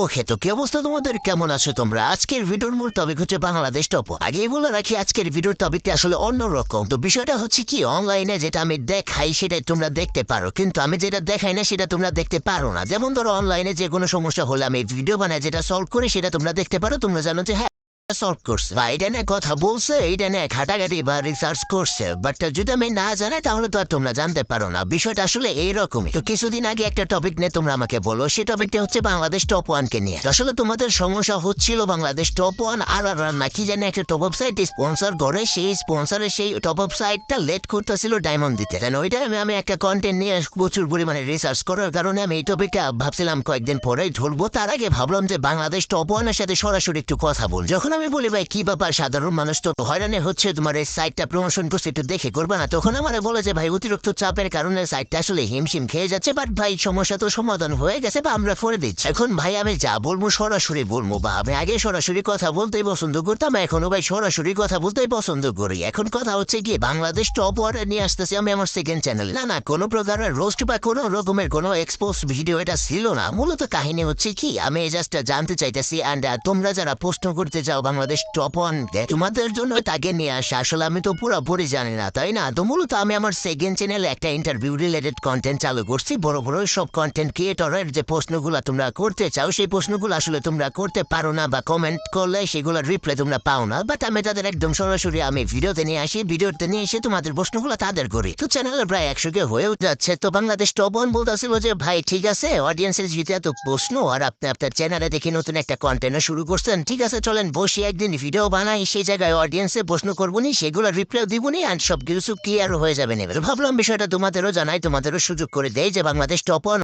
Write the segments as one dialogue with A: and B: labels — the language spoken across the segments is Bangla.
A: ওকে হেতু কি অবস্থা তোমাদের? কেমন আছো তোমরা? আজকের ভিডিওর মূল টপিক হচ্ছে বাংলাদেশ টপ আগেই বলে রাখি, আজকের ভিডিওর টপিকটা আসলে অন্যরকম। তো বিষয়টা হচ্ছে কি অনলাইনে যেটা আমি দেখাই, সেটা তোমরা দেখতে পারো। কিন্তু আমি যেটা দেখাই না, সেটা তোমরা দেখতে পারো না। যেমন ধরো অনলাইনে যে কোনো সমস্যা হলে আমি ভিডিও বানাই, যেটা সলভ করে, সেটা তোমরা দেখতে পারো। তোমরা জানো যে হ্যাঁ সলভ করছে। বা এটা নিয়ে কথা বলছে এইটা নিয়ে ঘাটাঘাটি বা রিসার্চ করছে। বাট যদি আমি না জানাই, তাহলে তো আর তোমরা জানতে পারো না। বিষয়টা আসলে এইরকমই। তো কিছুদিন আগে একটা টপিক নিয়ে তোমরা আমাকে বলো। সেই টপিকটা হচ্ছে বাংলাদেশ টপ ওয়ানকে নিয়ে। আসলে তোমাদের সমস্যা হচ্ছিল বাংলাদেশ টপ ওয়ান আর আর আর নাকি জানি একটা টপ আপ সাইট স্পন্সর করে, সেই স্পন্সরের সেই টপ আপ সাইটটা লেট করতেছিল ডায়মন্ড দিতে। দেন ওইটা আমি আমি একটা কন্টেন্ট নিয়ে প্রচুর পরিমাণে রিসার্চ করার কারণে আমি এই টপিকটা ভাবছিলাম কয়েকদিন পরেই ধরবো তার আগে ভাবলাম যে বাংলাদেশ টপ ওয়ানের সাথে সরাসরি একটু কথা বল। যখন আমি বলি, ভাই, কি ব্যাপার? সাধারণ মানুষ তো হয়রানি হচ্ছে। তোমার এই সাইটটা প্রমোশন করছে, একটু দেখে করবে না? তখন আমার বলে যে, ভাই, অতিরিক্ত চাপের কারণে সাইটটা আসলে হিমশিম খেয়ে যাচ্ছে বাট ভাই, সমস্যা তো সমাধান হয়ে গেছে বা আমরা করে দিচ্ছি। এখন ভাই, আমি যা বলব সরাসরি বলব বা আমি আগে সরাসরি কথা বলতেই পছন্দ করতাম, এখনও ভাই সরাসরি কথা বলতেই পছন্দ করি। এখন কথা হচ্ছে কি, বাংলাদেশ টপ ওয়ার্ডে নিয়ে আসতেছি আমি আমার সেকেন্ড চ্যানেল না না, কোনো প্রকারের রোস্ট বা কোনো রকমের কোনো এক্সপোজ ভিডিও এটা ছিল না। মূলত কাহিনী হচ্ছে কি, আমি জাস্ট জানতে চাইতেছি অ্যান্ড তোমরা যারা প্রশ্ন করতে চাও বাংলাদেশ টপ ওয়ান তোমাদের জন্য তাকে নিয়ে আসা, আসলে আমি তো পুরোপুরি জানি না, তাই না? তো মূলত আমি আমার সেকেন্ড চ্যানেলে একটা ইন্টারভিউ রিলেটেড কন্টেন্ট চালু করছি। বড় বড় সব কন্টেন্ট ক্রিয়েটরের যে প্রশ্নগুলো তোমরা করতে চাও, সেই প্রশ্নগুলো আসলে তোমরা করতে পারো না বা কমেন্ট করলে সেগুলোর রিপ্লাই তোমরা পাও না। বাট আমি তাদের একদম সরাসরি আমি ভিডিওতে নিয়ে আসি। ভিডিওতে নিয়ে এসে তোমাদের প্রশ্নগুলো তাদের করি। তো চ্যানেলের প্রায় একশো কে হয়েও যাচ্ছে। তো বাংলাদেশ টপ ওয়ান বলতেছিল যে, ভাই, ঠিক আছে অডিয়েন্সের যেতে এত প্রশ্ন, আর আপনি আপনার চ্যানেলে দেখে নতুন একটা কন্টেন্ট শুরু করছেন। ঠিক আছে, চলেন, বসে। একদিন ভিডিও বানাই, সেই জায়গায় অডিয়েন্সে প্রশ্ন করব নি সেগুলো রিপ্লাই দিব নি আর সব কিছু ক্লিয়ার হয়ে যাবে এবার ভাবলাম বিষয়টা তোমাদেরও জানাই, তোমাদেরও সুযোগ করে দেয় যে বাংলাদেশ টপ ওয়ান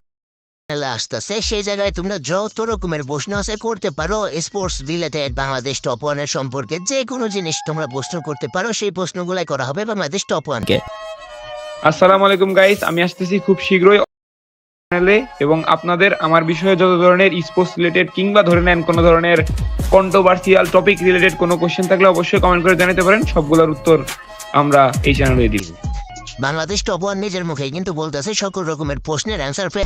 A: আসতেছে। সেই জায়গায় তোমরা যত রকমের প্রশ্ন আছে করতে পারো স্পোর্টস রিলেটেড বাংলাদেশ টপ ওয়ানের সম্পর্কে যে কোনো জিনিস তোমরা প্রশ্ন করতে পারো, সেই প্রশ্নগুলাই করা হবে বাংলাদেশ টপ ওয়ানকে
B: আসসালামু আলাইকুম গাইস আমি আসতেছি খুব শীঘ্রই চ্যানেলে এবং আপনাদের আমার বিষয়ে যত ধরনের স্পোর্টস রিলেটেড কিংবা ধরে নেন কোনো ধরনের কন্ট্রোভার্সিয়াল টপিক রিলেটেড কোনো কোয়েশ্চেন থাকলে অবশ্যই কমেন্ট করে জানাতে পারেন। সবগুলোর উত্তর আমরা এই চ্যানেলে দিব।
A: বাংলাদেশ টপ ওয়ান নিজের মুখে কিন্তু বলতেছে সকল রকমের প্রশ্নের অ্যান্সার পে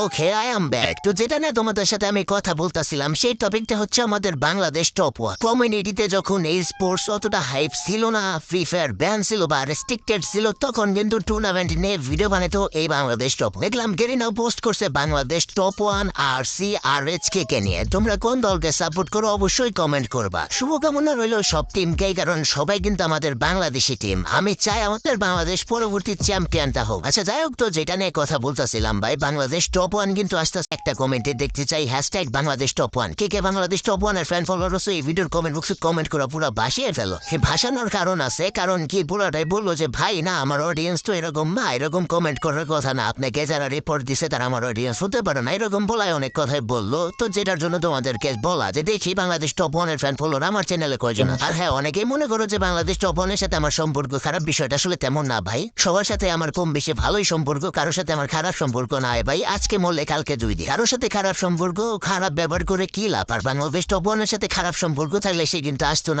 A: ওকে আই এম ব্যাক তো যেটা না তোমাদের সাথে আমি কথা বলতেছিলাম, সেই টপিকটা হচ্ছে আমাদের বাংলাদেশ টপ ওয়ান কমিউনিটিতে যখন এই স্পোর্টস অতটা হাইপ ছিল না ফ্রি ফায়ার ব্যান ছিল বা রেস্ট্রিক্টেড ছিল, তখন কিন্তু টুর্নামেন্ট নিয়ে ভিডিও বানাতো এই বাংলাদেশ টপ দেখলাম গেরিনাও পোস্ট করছে Bangladesh top one R C R H K K নিয়ে। তোমরা কোন দলকে সাপোর্ট করো অবশ্যই কমেন্ট করবা। শুভকামনা রইল সব টিমকেই কারণ সবাই কিন্তু আমাদের বাংলাদেশি টিম আমি চাই আমাদের বাংলাদেশ পরবর্তী চ্যাম্পিয়নটা হোক। আচ্ছা যাই হোক তো, যেটা নিয়ে কথা বলতেছিলাম ভাই, বাংলাদেশ টপ ওয়ান কিন্তু আস্তে আস্তে একটা কমেন্টে দেখতে চাই hashtag Bangladesh top one K K Bangladesh top ওয়ানের ফ্যান ফলোয়ার আছে, এই ভিডিওর কমেন্ট বক্সে কমেন্ট করে পুরো ভাসিয়ে ফেলো। এই ভাসানোর কারণ আছে, কারণ কি পুরোটাই বলল যে, ভাই, না, আমার অডিয়েন্স তো এরকম, না, এরকম কমেন্ট করার কথা না। আপনাকে যারা রিপোর্ট দিছে, তারা আমার অডিয়েন্স হতে পারে না। এরকম বলায় অনেক কথাই বলল। তো যেটার জন্য তোমাদেরকে বলা যে, দেখি, বাংলাদেশ টপ ওয়ানের ফ্যান ফলোয়ার আমার চ্যানেলে কয়জন আর হ্যাঁ অনেকেই মনে করো যে, বাংলাদেশ টপ ওয়ানের সাথে আমার সম্পর্ক খারাপ। বিষয়টা আসলে তেমন না ভাই। সবার সাথে আমার কম বেশি ভালোই সম্পর্ক, কারোর সাথে আমার খারাপ সম্পর্ক নাই ভাই। আজকে মরলে কালকে দুই দিন। কারোর সাথে খারাপ সম্পর্ক, খারাপ ব্যবহার করে কি লাভ? আর বাংলাদেশ টপ ওয়ানের সাথে খারাপ সম্পর্ক থাকলে সে কিন্তু আসতো না।